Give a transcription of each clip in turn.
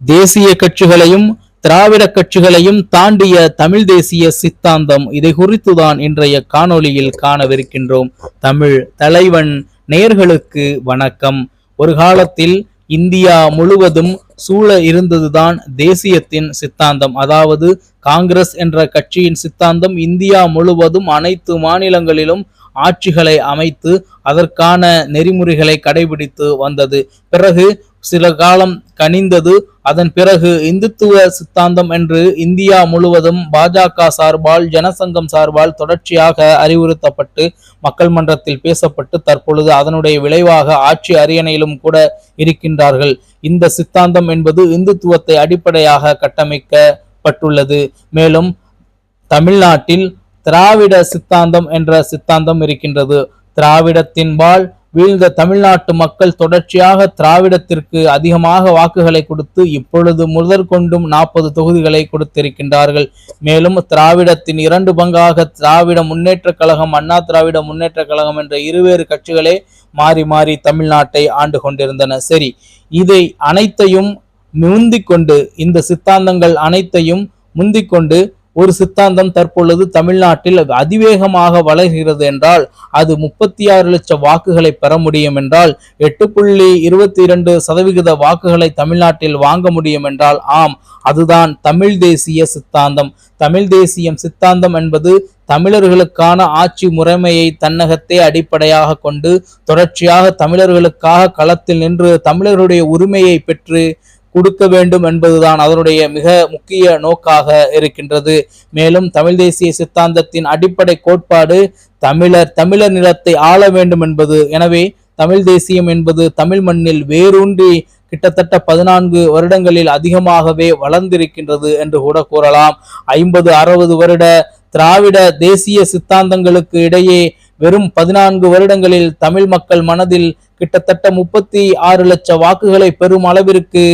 தேசிய கட்சிகளையும் திராவிட கட்சிகளையும் தாண்டிய தமிழ் தேசிய சித்தாந்தம் இதை குறித்துதான் இன்றைய காணொளியில் காணவிருக்கின்றோம். தமிழ் தலைவன் நேர்களுக்கு வணக்கம். ஒரு காலத்தில் இந்தியா முழுவதும் சூழ இருந்ததுதான் தேசியத்தின் சித்தாந்தம். அதாவது காங்கிரஸ் என்ற கட்சியின் சித்தாந்தம் இந்தியா முழுவதும் அனைத்து மாநிலங்களிலும் ஆட்சிகளை அமைத்து அதற்கான நெறிமுறைகளை கடைபிடித்து வந்தது. பிறகு சில காலம் கனிந்தது அதன் பிறகு இந்துத்துவ சித்தாந்தம் என்று இந்தியா முழுவதும் பாஜக சார்பால் ஜனசங்கம் சார்பால் தொடர்ச்சியாக அறிவுறுத்தப்பட்டு மக்கள் மன்றத்தில் பேசப்பட்டு தற்பொழுது அதனுடைய விளைவாக ஆட்சி அரியணையிலும் கூட இருக்கின்றார்கள். இந்த சித்தாந்தம் என்பது இந்துத்துவத்தை அடிப்படையாக கட்டமைக்கப்பட்டுள்ளது. மேலும் தமிழ்நாட்டில் திராவிட சித்தாந்தம் என்ற சித்தாந்தம் இருக்கின்றது. திராவிடத்தின்பால் வீழ்ந்த தமிழ்நாட்டு மக்கள் தொடர்ச்சியாக திராவிடத்திற்கு அதிகமாக வாக்குகளை கொடுத்து இப்பொழுது முதற்கொண்டும் நாற்பது தொகுதிகளை கொடுத்திருக்கின்றார்கள். மேலும் திராவிடத்தின் இரண்டு பங்காக திராவிட முன்னேற்ற கழகம் அண்ணா திராவிட முன்னேற்ற கழகம் என்ற இருவேறு கட்சிகளே மாறி மாறி தமிழ்நாட்டை ஆண்டு கொண்டிருந்தன. சரி இதை அனைத்தையும் முந்திக் கொண்டு இந்த சித்தாந்தங்கள் அனைத்தையும் முந்திக் கொண்டு ஒரு சித்தாந்தம் தற்பொழுது தமிழ்நாட்டில் அதிவேகமாக வளர்கிறது என்றால் அது முப்பத்தி ஆறு லட்சம் வாக்குகளை பெற முடியும் என்றால் எட்டு புள்ளி இருபத்தி இரண்டு சதவிகித வாக்குகளை தமிழ்நாட்டில் வாங்க முடியும் என்றால் ஆம் அதுதான் தமிழ் தேசிய சித்தாந்தம். தமிழ் தேசியம் சித்தாந்தம் என்பது தமிழர்களுக்கான ஆட்சி முறைமையை தன்னகத்தே அடிப்படையாக கொண்டு தொடர்ச்சியாக தமிழர்களுக்காக களத்தில் நின்று தமிழர்களுடைய உரிமையை பெற்று கொடுக்க வேண்டும் என்பதுதான் அதனுடைய மிக முக்கிய நோக்காக இருக்கின்றது. மேலும் தமிழ் தேசிய சித்தாந்தத்தின் அடிப்படை கோட்பாடு தமிழர் தமிழர் நிலத்தை ஆள வேண்டும் என்பது. எனவே தமிழ் தேசியம் என்பது தமிழ் மண்ணில் வேரூன்றி கிட்டத்தட்ட பதினான்கு வருடங்களில் அதிகமாகவே வளர்ந்திருக்கின்றது என்று கூட கூறலாம். ஐம்பது அறுபது வருட திராவிட தேசிய சித்தாந்தங்களுக்கு இடையே வெறும் பதினான்கு வருடங்களில் தமிழ் மக்கள் மனதில் கிட்டத்தட்ட முப்பத்தி ஆறு லட்சம் வாக்குகளை பெறும் அளவிற்கு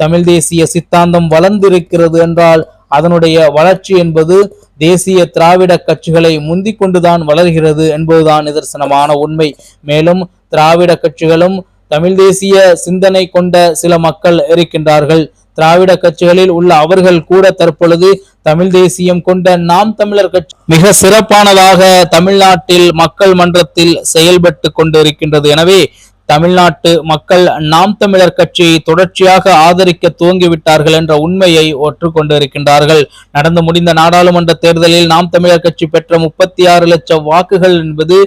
தமிழ் தேசிய சித்தாந்தம் வளர்ந்திருக்கிறது என்றால் அதனுடைய வளர்ச்சி என்பது தேசிய திராவிட கட்சிகளை முந்திக் கொண்டுதான் வளர்கிறது என்பதுதான் நிதர்சனமான உண்மை. மேலும் திராவிட கட்சிகளும் தமிழ் தேசிய சிந்தனை கொண்ட சில மக்கள் இருக்கின்றார்கள். திராவிட கட்சிகளில் உள்ள அவர்கள் கூட தற்பொழுது தமிழ் தேசியம் கொண்ட நாம் தமிழர் கட்சி மிக சிறப்பானதாக தமிழ்நாட்டில் மக்கள் மன்றத்தில் செயல்பட்டு கொண்டு இருக்கின்றது எனவே தமிழ்நாட்டு மக்கள் நாம் தமிழர் கட்சியை தொடர்ச்சியாக ஆதரிக்க துவங்கிவிட்டார்கள் என்ற உண்மையை ஒற்றுக்கொண்டிருக்கின்றார்கள். நடந்து முடிந்த நாடாளுமன்ற தேர்தலில் நாம் தமிழர் கட்சி பெற்ற முப்பத்தி ஆறு லட்சம் வாக்குகள் என்பது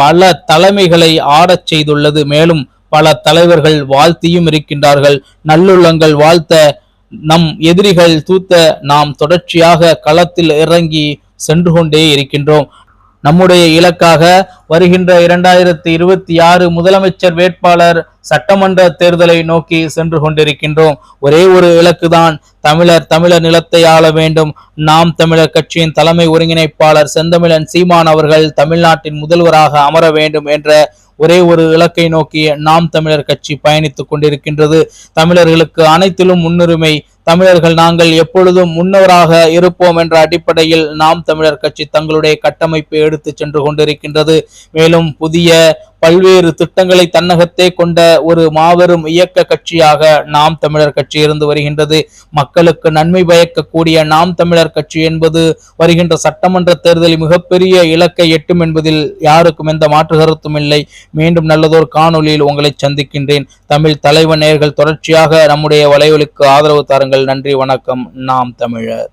பல தலைமைகளை ஆடச் செய்துள்ளது. மேலும் பல தலைவர்கள் வாழ்த்தியும் இருக்கின்றார்கள். நல்லுள்ளங்கள் வாழ்த்த நம் எதிரிகள் தூத்த நாம் தொடர்ச்சியாக களத்தில் இறங்கி சென்று கொண்டே இருக்கின்றோம். நம்முடைய இலக்காக வருகின்ற இரண்டாயிரத்தி இருபத்தி ஆறு முதலமைச்சர் வேட்பாளர் சட்டமன்ற தேர்தலை நோக்கி சென்று கொண்டிருக்கின்றோம். ஒரே ஒரு இலக்குதான். தமிழர் தமிழர் நிலத்தை ஆள வேண்டும். நாம் தமிழர் கட்சியின் தலைமை ஒருங்கிணைப்பாளர் செந்தமிழன் சீமான் அவர்கள் தமிழ்நாட்டின் முதல்வராக அமர வேண்டும் என்ற ஒரே ஒரு இலக்கை நோக்கி நாம் தமிழர் கட்சி பயணித்துக் கொண்டிருக்கின்றது. தமிழர்களுக்கு அனைத்திலும் முன்னுரிமை தமிழர்கள் நாங்கள் எப்பொழுதும் முன்னவராக இருப்போம் என்ற அடிப்படையில் நாம் தமிழர் கட்சி தங்களுடைய கட்டமைப்பை எடுத்து சென்று கொண்டிருக்கின்றது. மேலும் புதிய பல்வேறு திட்டங்களை தன்னகத்தே கொண்ட ஒரு மாபெரும் இயக்க கட்சியாக நாம் தமிழர் கட்சி இருந்து வருகின்றது. மக்களுக்கு நன்மை பயக்கக்கூடிய நாம் தமிழர் கட்சி என்பது வருகின்ற சட்டமன்ற தேர்தலில் மிகப்பெரிய இலக்கை எட்டும் என்பதில் யாருக்கும் எந்த மாற்று கருத்தும் இல்லை. மீண்டும் நல்லதோர் காணொலியில் உங்களை சந்திக்கின்றேன். தமிழ் தலைவன் நேர்கள் தொடர்ச்சியாக நம்முடைய வலைவலுக்கு ஆதரவு தாருங்கள். நன்றி வணக்கம். நாம் தமிழர்.